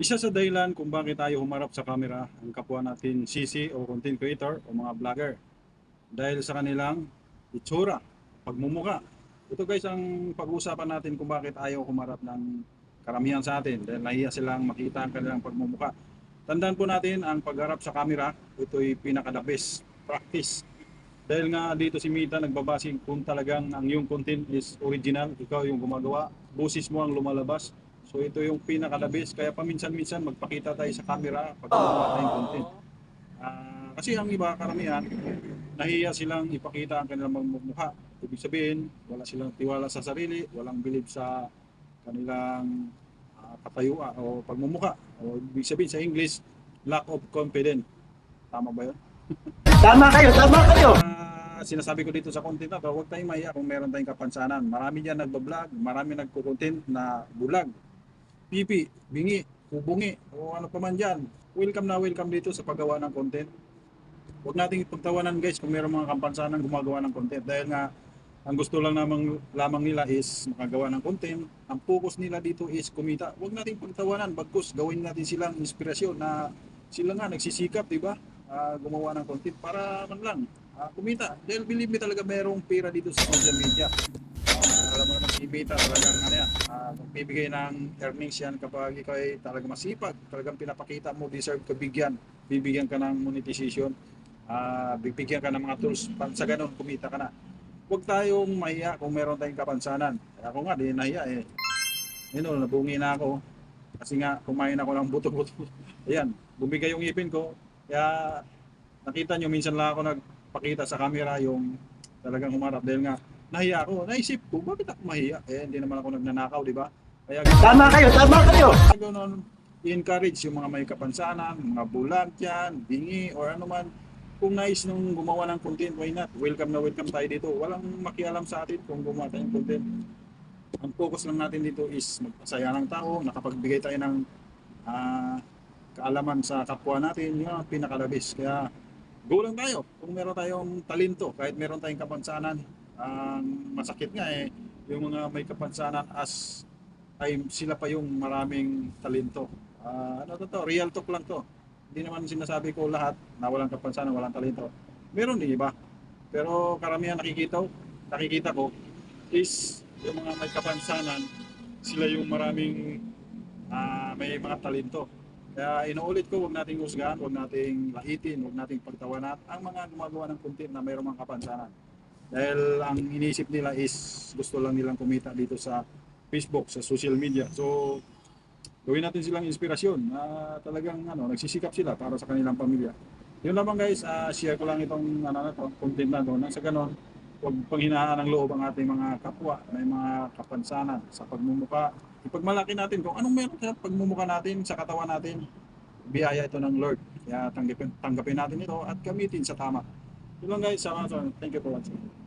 Isa sa dahilan kung bakit tayo humarap sa camera ang kapwa natin CC o content creator o mga vlogger. Dahil sa kanilang itsura, pagmumuka. Ito guys ang pag-uusapan natin kung bakit ayaw humarap ng karamihan sa atin. Dahil nahiya silang makita ang kanilang pagmumuka. Tandaan po natin ang pagharap sa camera, ito'y pinaka-the best practice. Dahil nga dito si Mita nagbabasing kung talagang ang iyong content is original, ikaw yung gumagawa, busis mo ang lumalabas. So ito yung pinaka-the best. Kaya paminsan-minsan magpakita tayo sa camera pag gumagawa tayong content. Ah, kasi ang iba karamihan, nahiya silang ipakita ang kanilang mukha. Ibig sabihin, wala silang tiwala sa sarili, walang bilib sa kanilang ah, katayuan o pagmumuka. O ibig sabihin sa English, lack of confidence. Tama ba yun? Tama kayo, tama kayo. Ah, sinasabi ko dito sa content na to, huwag tayong mahiya kung meron tayong kapansanan. Marami dyan nagbablog, marami nagko-content na bulag, pipi, bingi, kubungi, o ano pa man dyan. Welcome na welcome dito sa paggawa ng content. Huwag nating ipagtawanan guys kung meron mga kapansanan gumagawa ng content dahil nga ang gusto lang namang lamang nila is makagawa ng content. Ang focus nila dito is kumita. Huwag nating pagtawanan, bagkus gawin natin silang inspirasyon na sila nga nagsisikap, di ba? Ah, gumawa ng content para man lang ah, kumita. Dahil believe me talaga merong pera dito sa social media. Alam mo naman si Mita talagang ano yan, ah, magbibigay ng earnings yan kapag ikaw ay talaga masipag, talagang pinapakita mo, deserve ka bigyan, bibigyan ka ng monetization, ah, bibigyan ka ng mga tools, pa- sa ganun kumita ka na. Huwag tayong mahiya kung meron tayong kapansanan. Kaya ako nga, di nahiya eh. Yun o, nabungi na ako. Kasi nga, kumain ako ng buto-buto. Ayan, bumigay yung ipin ko. Kaya, nakita nyo, minsan lang ako nagpakita sa camera yung talagang humarap. Dahil nga, nahiya ako. Naisip ko, bakit ako mahiya? Eh, hindi naman ako nagnanakaw, di ba? Kaya, Tama kayo, tama kayo. ganun, i-encourage yung mga may kapansanan, mga bulag dyan, bingi, or ano man. Kung nais nung gumawa ng content, why not? Welcome na welcome tayo dito. Walang makialam sa atin kung gumawa tayo ng content. Ang focus lang natin dito is magpasaya ng tao, nakapagbigay tayo ng ah, kaalaman sa kapwa natin, yun ang pinakalabis. Kaya go lang tayo. Kung meron tayong talento, kahit meron tayong kapansanan, ang masakit nga eh, yung mga may kapansanan as ay sila pa yung maraming talento. Ah, ano to, to? Real talk lang to. Hindi naman sinasabi ko lahat na walang kapansanan, walang talento. Meron din iba. Pero karamihan nakikita, nakikita ko is yung mga may kapansanan, sila yung maraming ah, may mga talento. Kaya inuulit ko, huwag nating husgahan, huwag nating laitin, huwag nating pagtawanan ang mga gumagawa ng content na mayroong mga kapansanan. Dahil ang iniisip nila is gusto lang nilang kumita dito sa Facebook, sa social media. So, gawin natin silang inspirasyon na talagang ano, nagsisikap sila para sa kanilang pamilya. Yun lamang guys, ah, share ko lang itong ano, na content na to. Nang sa ganon, huwag panghinaan ng loob ang ating mga kapwa, may mga kapansanan sa pagmumuka. Ipagmalaki natin kung anong meron sa pagmumuka natin, sa katawan natin. Biyaya ito ng Lord. Kaya tanggapin, tanggapin natin ito at gamitin sa tama. Yun lang guys, salamat. Thank you for watching.